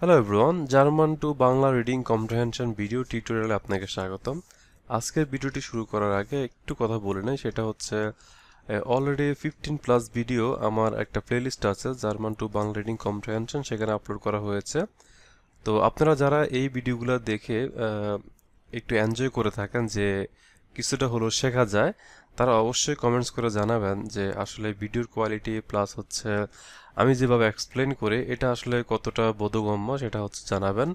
Hello everyone German to Bangla reading comprehension video টিউটোরিয়ালে আপনাকে স্বাগতম। আজকের ভিডিওটি শুরু করার আগে একটু কথা বলে নেই, সেটা হচ্ছে অলরেডি ফিফটিন প্লাস ভিডিও আমার একটা প্লেলিস্ট আছে German to Bangla reading comprehension সেখানে আপলোড করা হয়েছে। তো আপনারা যারা এই ভিডিওগুলো দেখে একটু এনজয় করে থাকেন যে, কিছুটা হলো শেখা যায় তারা অবশ্যই কমেন্টস করে জানাবেন যে আসলে ভিডিওর কোয়ালিটি প্লাস হচ্ছে, আমি যেভাবে এক্সপ্লেন করি, এটা আসলে কতটা বোধগম্য সেটা হচ্ছে জানাবেন।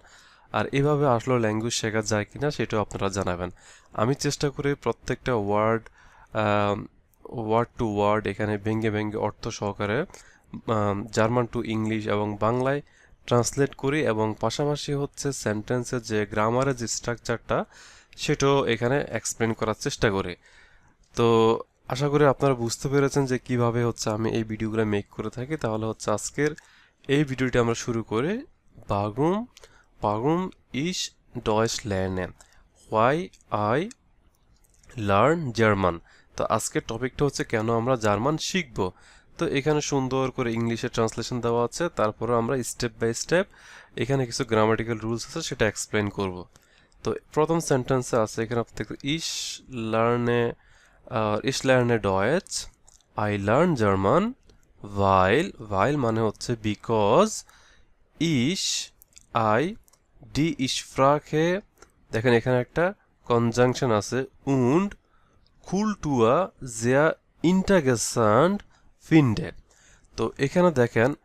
আর এভাবে আসলে ল্যাঙ্গুয়েজ শেখা যায় কিনা সেটাও আপনারা জানাবেন। আমি চেষ্টা করি প্রত্যেকটা ওয়ার্ড ওয়ার্ড টু ওয়ার্ড এখানে ভেঙ্গে ভেঙ্গে অর্থ সহকারে জার্মান টু ইংলিশ এবং বাংলায় ট্রান্সলেট করি এবং পাশাপাশি হচ্ছে সেন্টেন্সের যে গ্রামারের যে স্ট্রাকচারটা সেটাও এখানে এক্সপ্লেন করার চেষ্টা করি। তো আশা করি আপনারা বুঝতে পেরেছেন যে কীভাবে হচ্ছে আমি এই ভিডিওগুলো মেক করে থাকি। তাহলে হচ্ছে আজকের এই ভিডিওটি আমরা শুরু করে। বাগুম বাগুম ইস ডয়েস lernen why I learn German. তো আজকের টপিকটা হচ্ছে কেন আমরা জার্মান শিখব? তো এখানে সুন্দর করে ইংলিশে ট্রান্সলেশন দেওয়া আছে। তারপরে আমরা স্টেপ বাই স্টেপ এখানে কিছু গ্রামাটিক্যাল রুলস আছে, সেটা এক্সপ্লেন করব। তো প্রথম সেন্টেন্সে আছে এখানে আপনি ইস লার্নে ইস লার্নে ডয়েচ, আই লার্ন জার্মান, ভাইল ভাইল মানে হচ্ছে বিকজ ইস আই, ডি ইস ফ্রাকে দেখেন এখানে একটা কনজাংশন আছে, উন্ড কুলটুয়া জিয়া, ইন্টাগেসান্ড, ফিন্ডে। তো এখানে দেখেন,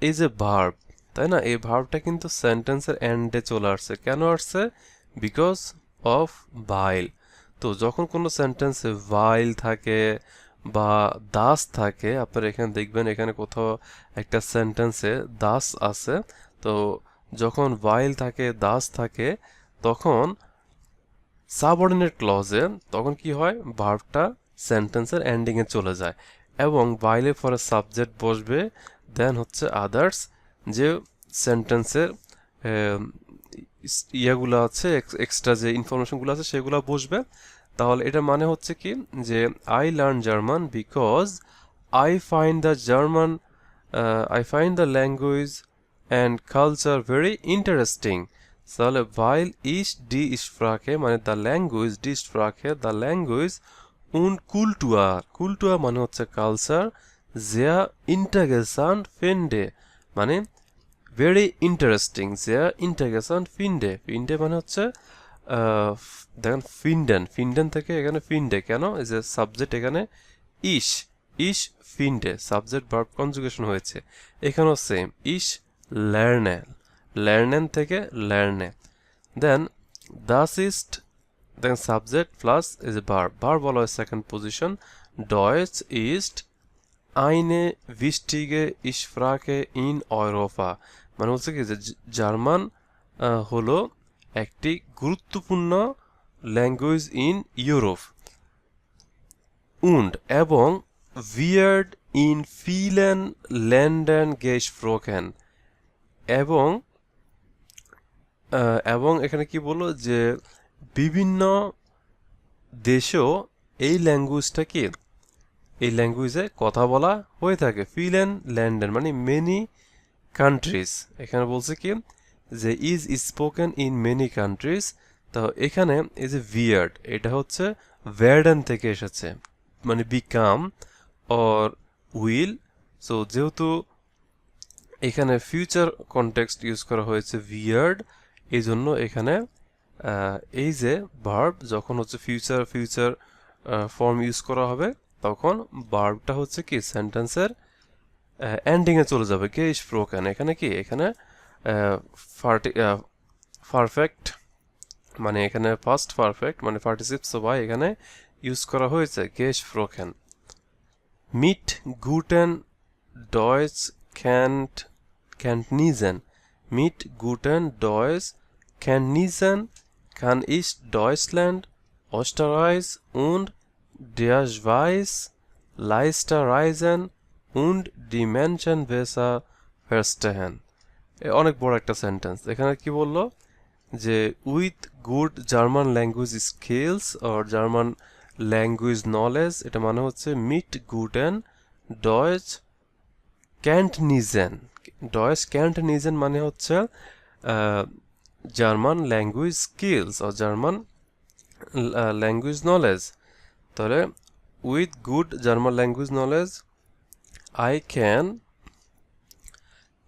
এই যে ভার্ব, তাই না? এই ভার্বটা কিন্তু সেন্টেন্সের এন্ডে চলে আসছে। কেন আসছে? বিকজ অফ ভাইল। তো যখন কোনো সেন্টেন্সে ভাইল থাকে বা দাস থাকে, আপনারা এখানে দেখবেন এখানে কোথাও একটা সেন্টেন্সে দাস আছে। তো যখন ভাইল থাকে দাস থাকে, তখন সাবঅর্ডিনেট ক্লজে তখন কি হয়? ভার্বটা সেন্টেন্সের এন্ডিংয়ে চলে যায় এবং ভাইলের পরে সাবজেক্ট বসবে দেন হচ্ছে আদার্স যে সেন্টেন্সের ইয়েগুলো আছে এক্সট্রা যে ইনফরমেশনগুলো আছে, সেগুলো বসবে। তাহলে এটা মানে হচ্ছে কি? যে I learn German because I find the German I find the language and culture very interesting তাহলে ভাইল ইস ডি স্প্রাকে মানে দ্য ল্যাঙ্গুয়েজ ডি স্প্রাকে দ্য ল্যাঙ্গুয়েজ উন কুলটুয়ার কুলটুয়া মানে হচ্ছে কালচার জেয়া ইন্টাগেসান ফেন্ডে মানে ভেরি ইন্টারেস্টিং জেয়া ইন্টাগেসান ফিন্ডে ফিন্ডে মানে হচ্ছে দেখেন ফিন্ডেন ফিন্ডেন থেকে এখানে ফিন্ডে কেন? যে সাবজেক্ট এখানে ইস। ইস ফিন্ডে সাবজেক্ট ভার্ব কনজুগেশন হয়েছে। এখানেও সেম ইস লার্নে লার্নেন থেকে লার্নে দেন দাস east then subject plus is verb verb বলা হয় সেকেন্ড পজিশন ডয়েচ ইস্ট আইনে ভিস্টিগে ইসফ্রাকে ইন অয়রোপা মানে হচ্ছে কি যে জার্মান হলো একটি গুরুত্বপূর্ণ ল্যাঙ্গুয়েজ ইন ইউরোপ উন্ড এবং ভিয়ার্ড ইন ফিলেন ল্যান্ডেন গেসফ্রোকেন এবং আহ, এবং এখানে কি বলল যে বিভিন্ন দেশেও এই ল্যাঙ্গুয়েজটা কি এই ল্যাঙ্গুয়েজে কথা বলা হয়ে থাকে। ফিলেন ল্যান্ডেন মানে মেনি কান্ট্রিজ এখানে বলছে কি? যে is spoken in many countries তো এখানে এই যে ভিয়ার্ড এটা হচ্ছে ভ্যার্ডেন থেকে এসেছে। মানে বিকাম অর উইল সো যেহেতু এখানে ফিউচার কনটেক্সট ইউজ করা হয়েছে ভিয়ার্ড এই জন্য এখানে এই যে ভার্ব যখন হচ্ছে ফিউচার ফিউচার ফর্ম ইউজ করা হবে তখন ভার্বটা হচ্ছে কি? সেন্টেন্সের এন্ডিংয়ে চলে যাবে। কে ইস প্রোকেন এখানে কি? এখানে পারফেক্ট মানে এখানে ফার্স্ট পারফেক্ট মানে পার্টিসিপস বাই এখানে ইউজ করা হয়েছে। গেস ফ্রোকেন মিট গুটেন ডয়েস ক্যান্ট ক্যান্টনিজেন মিট গুটেন ডয়েস ক্যান্টনিজেন kann ইস্ট Deutschland, অস্টারাইজ und der Schweiz leichter reisen und die Menschen besser verstehen অনেক বড় একটা সেন্টেন্স এখানে কি বলল? যে with good German language skills or German language knowledge এটা মানে হচ্ছে মিট গুড অ্যান্ড ডয়েচ ক্যান্ট নিজেন ডয়েস ক্যান্ট নিজেন মানে হচ্ছে জার্মান ল্যাঙ্গুয়েজ স্কিলস ও জার্মান ল্যাঙ্গুয়েজ নলেজ তাহলে with good German language knowledge I can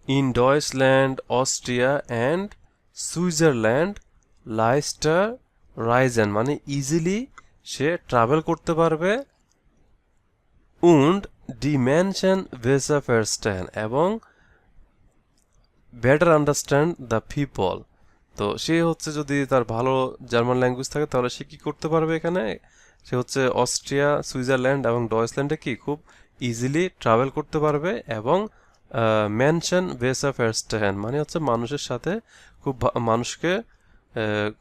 in Deutschland Austria and Switzerland লাইস্টার রাইজেন মানে ইজিলি সে ট্রাভেল করতে পারবে উন্ড ডিমেনশন ভেসা ফেরস্ট্যান এবং বেটার আন্ডারস্ট্যান্ড দ্য পিপল তো সে হচ্ছে যদি তার ভালো জার্মান ল্যাঙ্গুয়েজ থাকে, তাহলে সে কি করতে পারবে এখানে? সে হচ্ছে অস্ট্রিয়া, সুইজারল্যান্ড এবং ডয়েসল্যান্ডে কি খুব ইজিলি ট্রাভেল করতে পারবে এবং মেনশন ভেসা ফেরস্ট্যান মানে হচ্ছে মানুষের সাথে খুব মানুষকে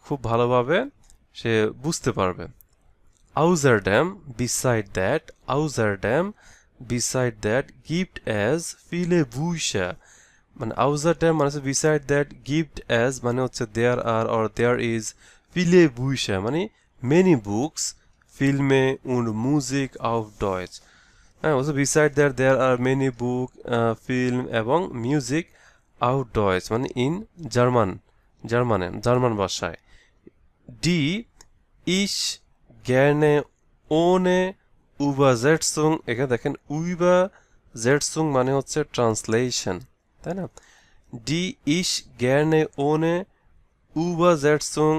খুব ভালোভাবে সে বুঝতে পারবে। আউজার ড্যাম বিসাইড দ্যাট আউজার ড্যাম বিসাইড দ্যাট গিফট অ্যাজ ফিলে বুইসা মানে আউজার ড্যাম মানে হচ্ছে বিসাইড দ্যাট গিফট অ্যাজ মানে হচ্ছে there are or there is ফিলে বুইসা মানে মেনি বুকস ফিল্মে উন্ড মিউজিক আউট ডয়েজ হ্যাঁ বলছে beside that there are many book film এবং মিউজিক আউট ডয়েজ মানে ইন জার্মান জার্মানে জার্মান ভাষায়। ডি ইস গ্যানে ওনে উবা জেটসুং এখানে দেখেন উইবা জেটসুং মানে হচ্ছে ট্রান্সলেশন তাই না? ডি ইস গ্যানে ওনে উবা জেটসুং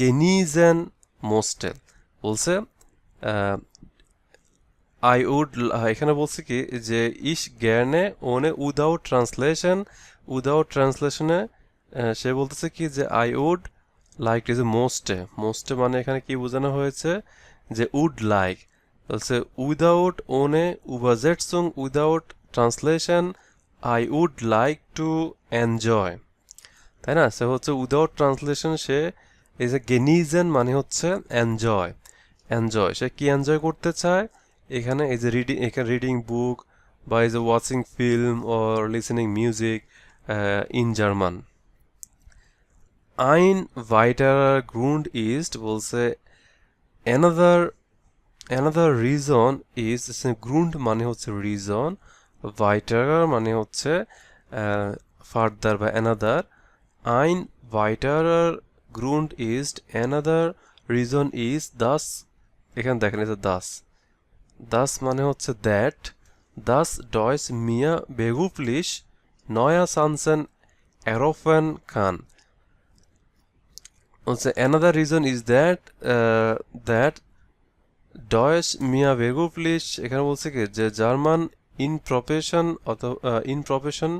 গেনিজেন বলছে আই উড এখানে বলছে কি যে ইস জ্ঞানে ওনে উইদাউট ট্রান্সলেশন উইদাউট ট্রান্সলেশনে সে বলতেছে কি যে আই উড লাইক ইজ এ মোস্টে মোস্টে মানে এখানে কি বোঝানো হয়েছে? যে উড লাইক বলছে উইদাউট ওনে উবাজেটসুং without translation I would like to enjoy তাই না? সে হচ্ছে উইদাউট ট্রান্সলেশন সে, এই যে গেনিজেন মানে হচ্ছে এনজয় এনজয় সে কি এনজয় করতে চায়? এখানে এই যে রিডিং এখানে রিডিং বুক বা এই যে watching film or listening music in German আইন ভাইটারার গ্রুন্ড ইস্ট বলছে অ্যানাদার অ্যানাদার রিজন ইজ গ্রুন্ড মানে হচ্ছে রিজন ভাইটার মানে হচ্ছে ফার্দার বা অ্যানাদার আইন ভাইটারার গ্রুন্ড ইস্ট অ্যানাদার রিজন ইজ দাস এখানে দেখেন এই যে দাস দাস মানে হচ্ছে দ্যাট দাস ডয়েস মিয়া বেগুফলিশ নয়া সানসেন অ্যারোফেন খান হচ্ছে another reason is that that ডয়েস মিয়া বেগুফলিশ এখানে বলছে কি যে জার্মান ইন প্রফেশন অথবা ইন প্রফেশন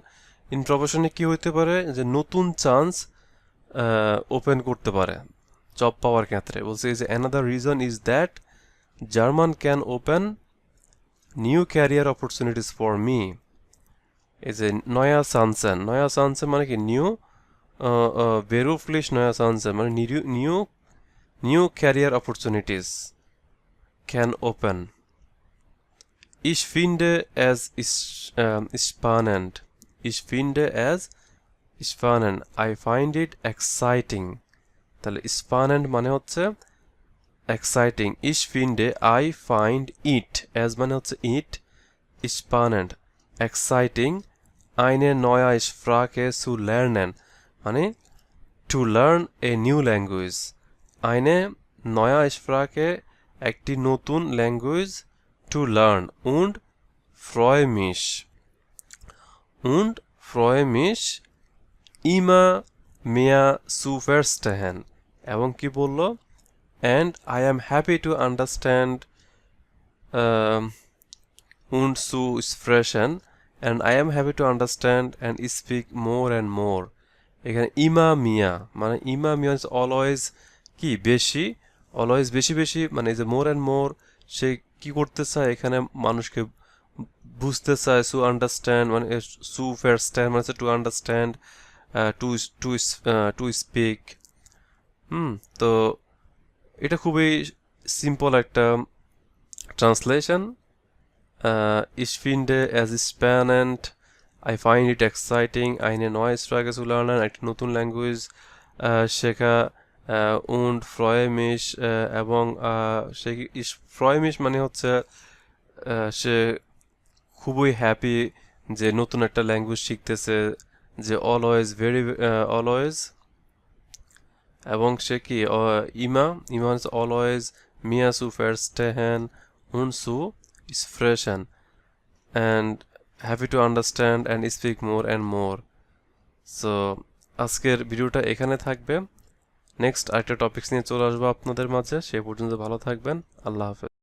ইন প্রফেশনে কি হইতে পারে? যে নতুন চান্স ওপেন করতে পারে। জব পাওয়ার ক্ষেত্রে। বলছে যে another reason is that German can open new career opportunities for me is a নয়া সানসেন নয়া সানসেন মানে কি নিউ বেরুফলিশ নয়া সানসেন মানে new new new career opportunities can open es ist, äh, spannend. Ich finde es spannend. I find it exciting. তাহলে spannend মানে হচ্ছে এক্সাইটিং ইস ফিন্ডে আই ফাইন্ড ইট অ্যাজ মানে হচ্ছে ইট স্পানেন্ট এক্সাইটিং আইনে নয়া স্প্রাকে সু লার্নেন মানে to learn a new language আইনে নয়া স্প্রাকে একটি নতুন ল্যাঙ্গুয়েজ টু লার্ন উন্ড ফ্রয়মিশ উন্ড ফ্রয়মিশ ইমা মেয়া সুফেরস্টেহেন এবং কি বলল and I am happy to understand um, zu sprechen and I am happy to understand and speak more and more. এখানে ইমা মিয়া মানে ইমা মিয়া ইজ অলওয়েজ কি বেশি? অলওয়েজ বেশি বেশি মানে যে মোর অ্যান্ড মোর সে কি করতে চায় এখানে মানুষকে বুঝতে চায় সু আন্ডারস্ট্যান্ড মানে সু ফেয়ারস্ট্যান্ড মানে to understand to to to speak hmm তো এটা খুবই সিম্পল একটা translation es spannend. I find it exciting. Eine neue Sprache zu lernen একটি নতুন ল্যাঙ্গুয়েজ শেখা উন্ড mich এবং সে freue mich মানে হচ্ছে সে খুবই হ্যাপি যে নতুন একটা ল্যাঙ্গুয়েজ শিখতেছে, যে অলওয়েজ ভেরি অলওয়েজ এবং সে কি ইমা ইমা ইজ অলওয়েজ মিয়া সু ফেরস্টেহেন হুন সু ইস স্প্রেশন and happy to understand and speak more and more. So, আজকের ভিডিওটা এখানে থাকবে। নেক্সট আরেকটা টপিক্স নিয়ে চলে আসব আপনাদের মাঝে। সে পর্যন্ত ভালো থাকবেন। আল্লাহ হাফেজ।